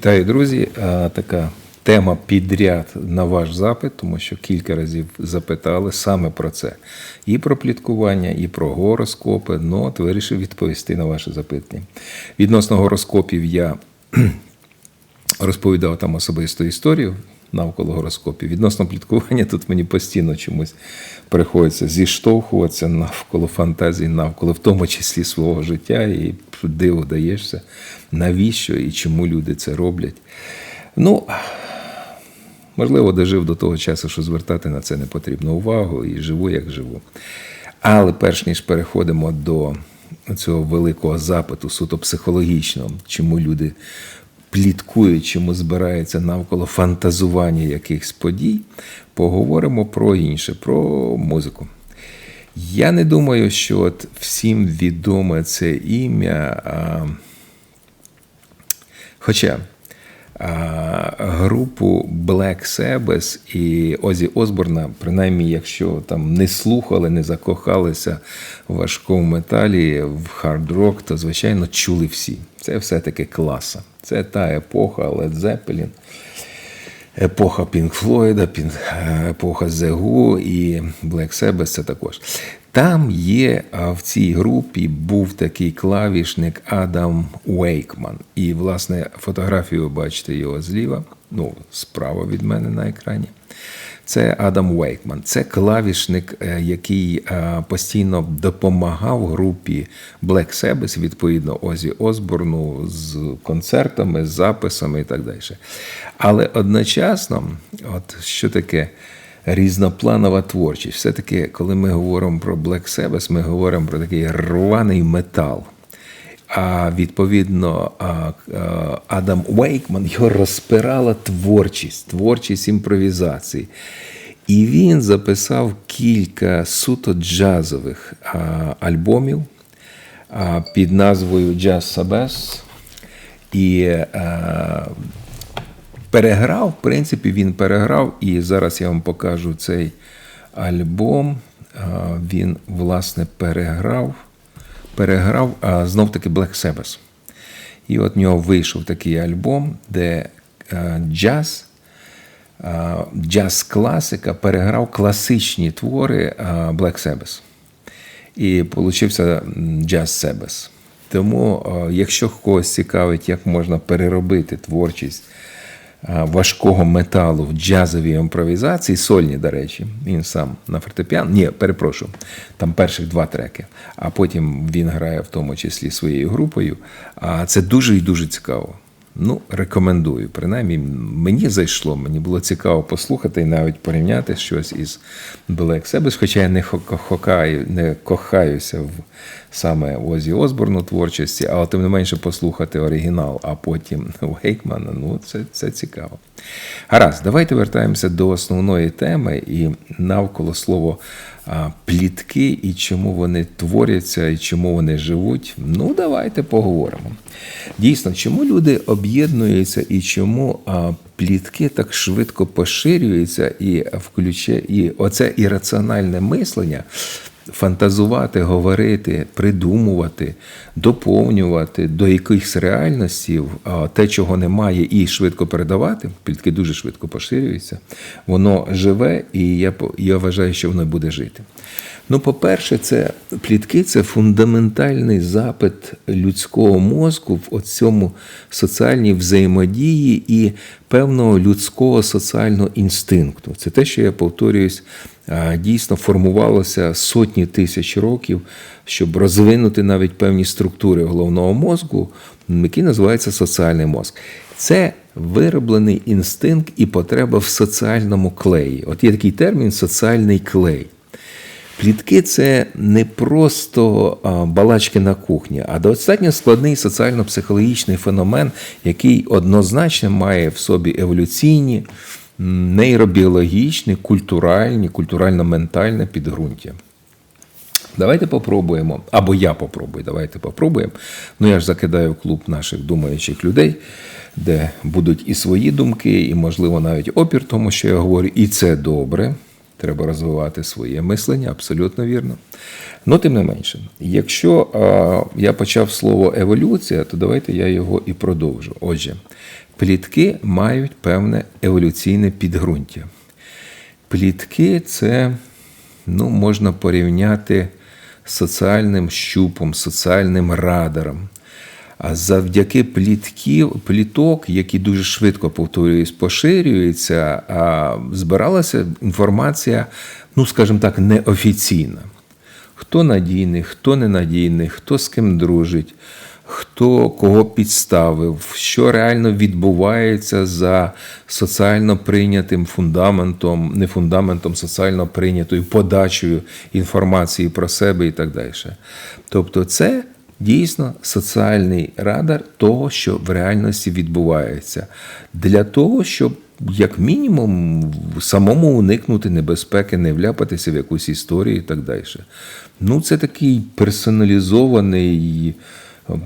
Вітаю, друзі. Така тема підряд на ваш запит, тому що кілька разів запитали саме про це. І про пліткування, і про гороскопи. Ну, от вирішив відповісти на ваше запитання. Відносно гороскопів я розповідав там особисту історію навколо гороскопів. Відносно пліткування, тут мені постійно чомусь приходиться зіштовхуватися навколо фантазії, навколо в тому числі свого життя, і диву даєшся, навіщо і чому люди це роблять. Ну, можливо, дожив до того часу, що звертати на це не потрібно увагу, і живу, як живу. Але перш ніж переходимо до цього великого запиту, суто психологічного, чому люди пліткують, збирається навколо фантазування якихось подій, поговоримо про інше, про музику. Я не думаю, що от всім відоме це ім'я. А... Хоча групу Black Sabbath і Озі Осборна, принаймні, якщо там не слухали, не закохалися в важкому металі, в хард-рок, то звичайно чули всі. Це все-таки класа. Це та епоха Led Zeppelin, епоха Pink Floyd, епоха The Who і Black Sabbath це також. Там є в цій групі був такий клавішник Адам Уейкман. І, власне, фотографію бачите його зліва, ну, справа від мене на екрані. Це Адам Уейкман. Це клавішник, який постійно допомагав групі Black Sabbath, відповідно, Озі Осборну з концертами, з записами і так далі. Але одночасно, от що таке різнопланова творчість. Все-таки, коли ми говоримо про Black Sabbath, ми говоримо про такий рваний метал. А відповідно, Адам Уейкман його розпирала творчість, творчість імпровізації. І він записав кілька суто джазових альбомів під назвою Jazz Sabbath. І переграв, в принципі, він переграв, і зараз я вам покажу цей альбом. Він, власне, переграв, переграв знов таки Black Sabbath. І от в нього вийшов такий альбом, де джаз, джаз-класика переграв класичні твори Black Sabbath. І получився Jazz Sabbath. Тому, якщо когось цікавить, як можна переробити творчість важкого металу в джазовій імпровізації, сольні, до речі, він сам на фортепіано. Ні, перепрошую, там перших два треки, а потім він грає в тому числі своєю групою. А це дуже і дуже цікаво. Ну, рекомендую. Принаймні, мені зайшло, мені було цікаво послухати і навіть порівняти щось із Black Sabbath, хоча я не хокаю, не кохаюся в саме Озі Осборну творчості, але тим не менше послухати оригінал, а потім Вейкмана, ну це, це цікаво. Гаразд, давайте вертаємося до основної теми і навколо слово плітки і чому вони творяться, і чому вони живуть. Ну, давайте поговоримо. Дійсно, чому люди об'єднуються і чому плітки так швидко поширюються і включає, і оце ірраціональне мислення. Фантазувати, говорити, придумувати, доповнювати до якихось реальностей, те, чого немає, і швидко передавати, плітки дуже швидко поширюються, воно живе, і я я вважаю, що воно буде жити. Ну, по-перше, це плітки це фундаментальний запит людського мозку в цьому соціальній взаємодії і певного людського соціального інстинкту. Це те, що я повторююсь дійсно формувалося сотні тисяч років, щоб розвинути навіть певні структури головного мозку, який називається соціальний мозк. Це вироблений інстинкт і потреба в соціальному клеї. От є такий термін соціальний клей. Плітки це не просто балачки на кухні, а достатньо складний соціально-психологічний феномен, який однозначно має в собі еволюційні, нейробіологічні, культуральні, культурально-ментальне підґрунтя. Давайте попробуємо, або я попробую, давайте попробуємо. Ну я ж закидаю в клуб наших думаючих людей, де будуть і свої думки, і, можливо, навіть опір тому, що я говорю, і це добре. Треба розвивати своє мислення, абсолютно вірно. Ну, тим не менше, якщо а, я почав слово еволюція, то давайте я його і продовжу. Отже, плітки мають певне еволюційне підґрунтя. Плітки це ну, можна порівняти з соціальним щупом, соціальним радаром. А завдяки плітків, пліток, які дуже швидко повторююсь, поширюються, збиралася інформація, ну скажімо так, неофіційна. Хто надійний, хто ненадійний, хто з ким дружить, хто кого підставив, що реально відбувається за соціально прийнятим фундаментом, не фундаментом, соціально прийнятою подачею інформації про себе і так далі. Тобто, це дійсно соціальний радар того, що в реальності відбувається, для того, щоб як мінімум самому уникнути небезпеки, не вляпатися в якусь історію і так далі. Ну, це такий персоналізований м,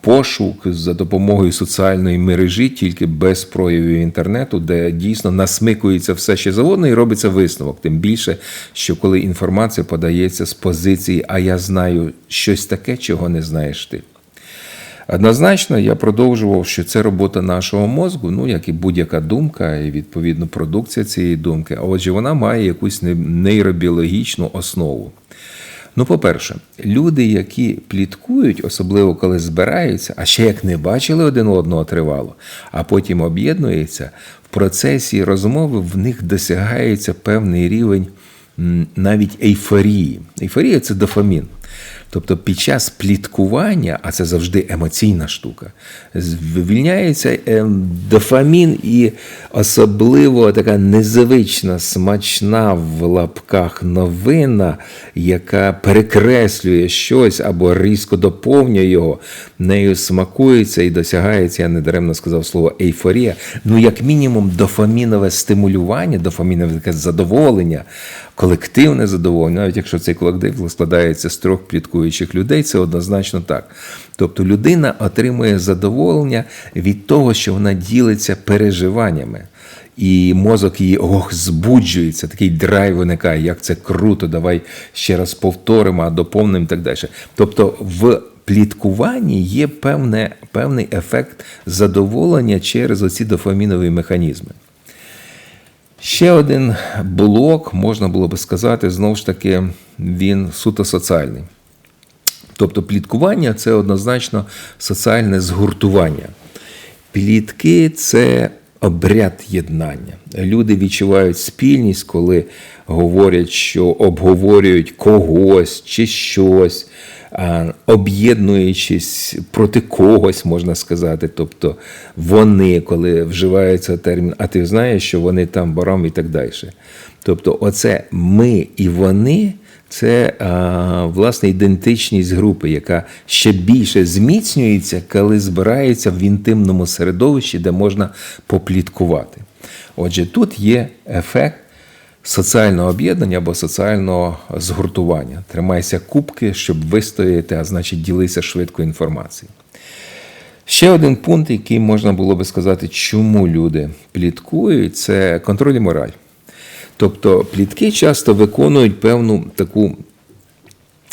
пошук за допомогою соціальної мережі, тільки без проявів інтернету, де дійсно насмикується все ще заводно і робиться висновок. Тим більше, що коли інформація подається з позиції, а я знаю щось таке, чого не знаєш ти. Однозначно, я продовжував, що це робота нашого мозку, ну як і будь-яка думка, і відповідно продукція цієї думки. А отже, вона має якусь нейробіологічну основу. Ну, по-перше, люди, які пліткують, особливо коли збираються, а ще як не бачили один одного тривало, а потім об'єднуються, в процесі розмови в них досягається певний рівень навіть ейфорії. Ейфорія це дофамін. Тобто під час пліткування, а це завжди емоційна штука, звільняється ем, дофамін і особливо така незвична, смачна в лапках новина, яка перекреслює щось або різко доповнює його, нею смакується і досягається, я недаремно сказав слово ейфорія. Ну, як мінімум, дофамінове стимулювання, дофамінове таке задоволення, колективне задоволення, навіть якщо цей колектив складається з трьох пліткуючих людей, це однозначно так. Тобто людина отримує задоволення від того, що вона ділиться переживаннями. І мозок її ох, збуджується, такий драйв виникає, як це круто, давай ще раз повторимо, а доповнимо і так далі. Тобто в пліткуванні є певне, певний ефект задоволення через оці дофамінові механізми. Ще один блок, можна було би сказати, знову ж таки, він суто соціальний. Тобто пліткування це однозначно соціальне згуртування. Плітки це обряд єднання. Люди відчувають спільність, коли говорять, що обговорюють когось чи щось, об'єднуючись проти когось, можна сказати. Тобто вони, коли вживається термін, а ти знаєш, що вони там барам і так далі. Тобто, оце ми і вони. Це а, власне ідентичність групи, яка ще більше зміцнюється, коли збирається в інтимному середовищі, де можна попліткувати. Отже, тут є ефект соціального об'єднання або соціального згуртування. Тримайся кубки, щоб вистояти, а значить, ділися швидко інформацією. Ще один пункт, який можна було би сказати, чому люди пліткують, це контроль і мораль. Тобто плітки часто виконують певну таку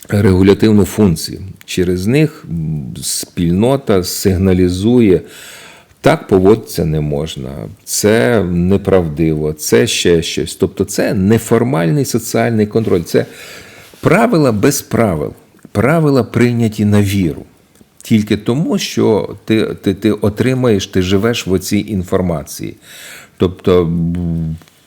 регулятивну функцію. Через них спільнота сигналізує, так поводитися не можна, це неправдиво, це ще щось. Тобто, це неформальний соціальний контроль, це правила без правил, правила прийняті на віру. Тільки тому, що ти, ти, ти отримаєш, ти живеш в оцій інформації. Тобто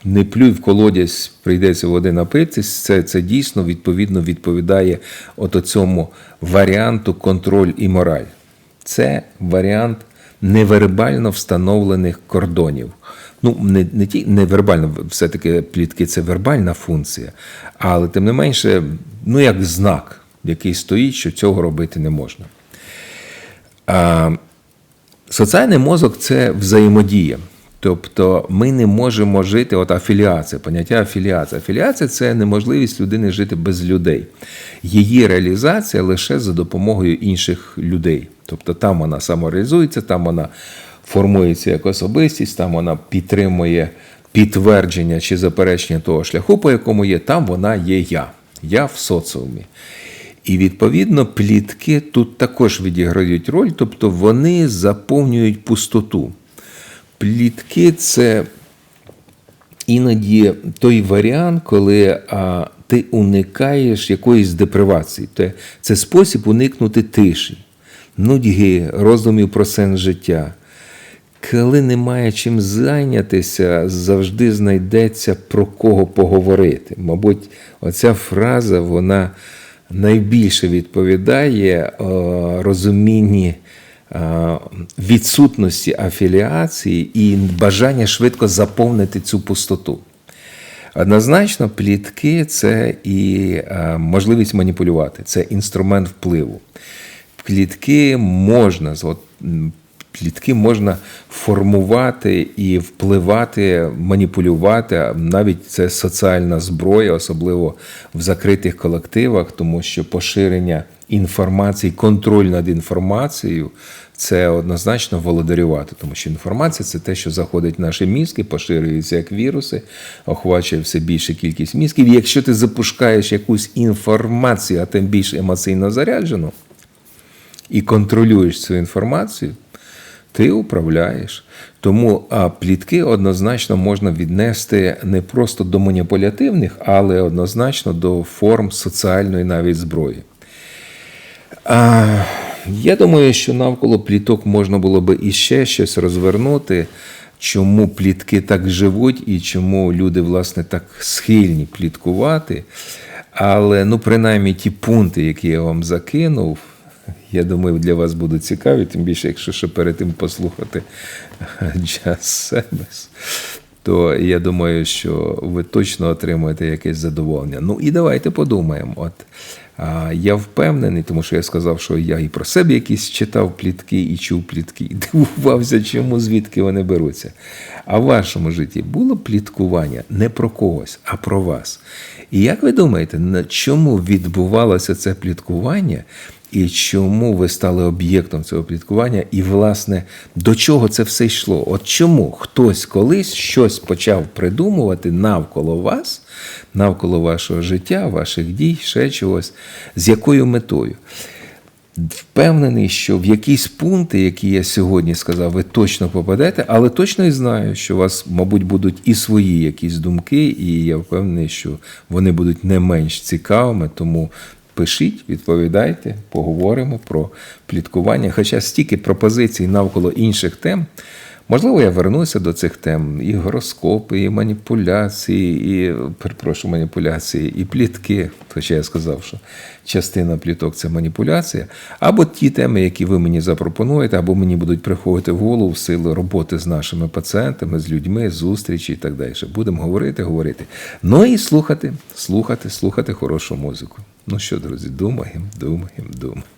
не плюй в колодязь, прийдеться води напитись, це, це дійсно відповідно відповідає от цьому варіанту контроль і мораль. Це варіант невербально встановлених кордонів. Ну, не, не ті невербально, все-таки плітки це вербальна функція, але тим не менше, ну як знак, який стоїть, що цього робити не можна. А, соціальний мозок це взаємодія. Тобто ми не можемо жити, от афіліація, поняття афіліація. Афіліація це неможливість людини жити без людей. Її реалізація лише за допомогою інших людей. Тобто там вона самореалізується, там вона формується як особистість, там вона підтримує підтвердження чи заперечення того шляху, по якому є, там вона є я. Я в соціумі. І відповідно плітки тут також відіграють роль, тобто вони заповнюють пустоту. Плітки це іноді той варіант, коли а, ти уникаєш якоїсь депривації. Це, спосіб уникнути тиші, нудьги, роздумів про сенс життя. Коли немає чим зайнятися, завжди знайдеться про кого поговорити. Мабуть, оця фраза вона найбільше відповідає розумінні відсутності афіліації і бажання швидко заповнити цю пустоту. Однозначно, плітки це і е, можливість маніпулювати, це інструмент впливу. Плітки можна, плітки можна формувати і впливати, маніпулювати. Навіть це соціальна зброя, особливо в закритих колективах, тому що поширення інформації, контроль над інформацією це однозначно володарювати, тому що інформація це те, що заходить в наші мізки, поширюється як віруси, охвачує все більше кількість мізків. І якщо ти запускаєш якусь інформацію, а тим більш емоційно заряджену, і контролюєш цю інформацію, ти управляєш. Тому а плітки однозначно можна віднести не просто до маніпулятивних, але однозначно до форм соціальної навіть зброї. Я думаю, що навколо пліток можна було би іще щось розвернути, чому плітки так живуть і чому люди, власне, так схильні пліткувати. Але, ну, принаймні, ті пункти, які я вам закинув, я думаю, для вас будуть цікаві, тим більше, якщо ще перед тим послухати Jazz Себес, то я думаю, що ви точно отримаєте якесь задоволення. Ну і давайте подумаємо. От я впевнений, тому що я сказав, що я і про себе якісь читав плітки і чув плітки, і дивувався, чому звідки вони беруться. А в вашому житті було пліткування не про когось, а про вас. І як ви думаєте, на чому відбувалося це пліткування? І чому ви стали об'єктом цього пліткування? І, власне, до чого це все йшло? От чому хтось колись щось почав придумувати навколо вас, навколо вашого життя, ваших дій, ще чогось, з якою метою? Впевнений, що в якісь пункти, які я сьогодні сказав, ви точно попадете, але точно і знаю, що у вас, мабуть, будуть і свої якісь думки, і я впевнений, що вони будуть не менш цікавими, тому Пишіть, відповідайте, поговоримо про пліткування. Хоча стільки пропозицій навколо інших тем. Можливо, я вернуся до цих тем: і гороскопи, і маніпуляції, і перепрошую, маніпуляції, і плітки. Хоча я сказав, що частина пліток це маніпуляція, або ті теми, які ви мені запропонуєте, або мені будуть приходити в голову в силу роботи з нашими пацієнтами, з людьми, зустрічі і так далі. Будемо говорити, говорити. Ну і слухати, слухати, слухати хорошу музику. Ну що, друзі, думаємо, думаємо, думаємо.